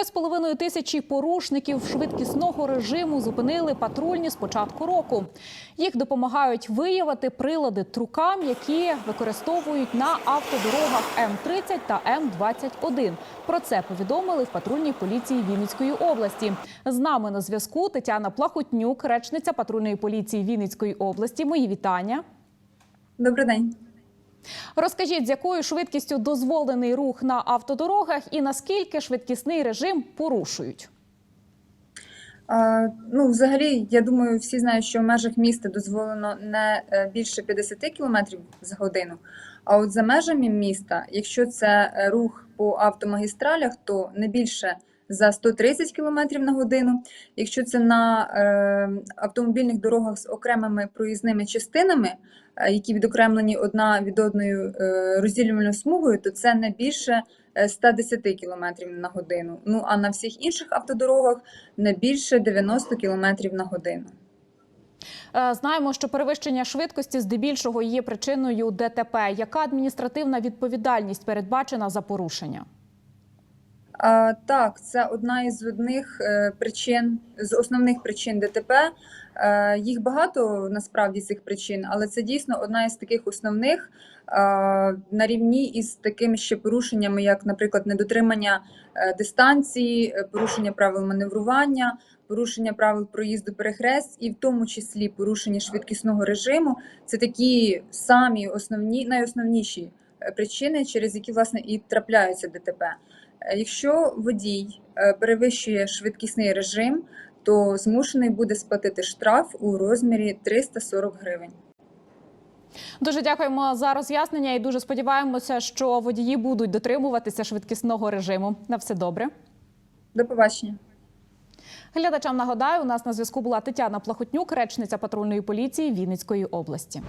Три з половиною тисячі порушників швидкісного режиму зупинили патрульні з початку року. Їх допомагають виявити прилади трукам, які використовують на автодорогах М30 та М21. Про це повідомили в патрульній поліції Вінницької області. З нами на зв'язку Тетяна Плахотнюк, речниця патрульної поліції Вінницької області. Мої вітання. Добрий день. Розкажіть, з якою швидкістю дозволений рух на автодорогах і наскільки швидкісний режим порушують? Ну, взагалі, я думаю, всі знають, що в межах міста дозволено не е, більше 50 км за годину. А от за межами міста, якщо це е, рух по автомагістралях, то не більше за 130 км на годину. Якщо це на е, автомобільних дорогах з окремими проїзними частинами, е, які відокремлені одна від одної е, розділювальною смугою, то це не більше е, 110 км на годину. Ну а на всіх інших автодорогах не більше 90 км на годину. Е, Знаємо, що перевищення швидкості здебільшого є причиною ДТП. Яка адміністративна відповідальність передбачена за порушення? Так, це одна із одних е, причин, з основних причин ДТП. Е, їх багато насправді цих причин, але це дійсно одна із таких основних е, на рівні із такими ще порушеннями, як, наприклад, недотримання дистанції, порушення правил маневрування, порушення правил проїзду перехрест, і в тому числі порушення швидкісного режиму. Це такі самі основні, найосновніші причини, через які власне і трапляються ДТП. Е, Якщо водій е, перевищує швидкісний режим, то змушений буде сплатити штраф у розмірі 340 гривень. Дуже дякуємо за роз'яснення і дуже сподіваємося, що водії будуть дотримуватися швидкісного режиму. На все добре. До побачення. Глядачам нагадаю, у нас на зв'язку була Тетяна Плахотнюк, речниця патрульної поліції Вінницької області.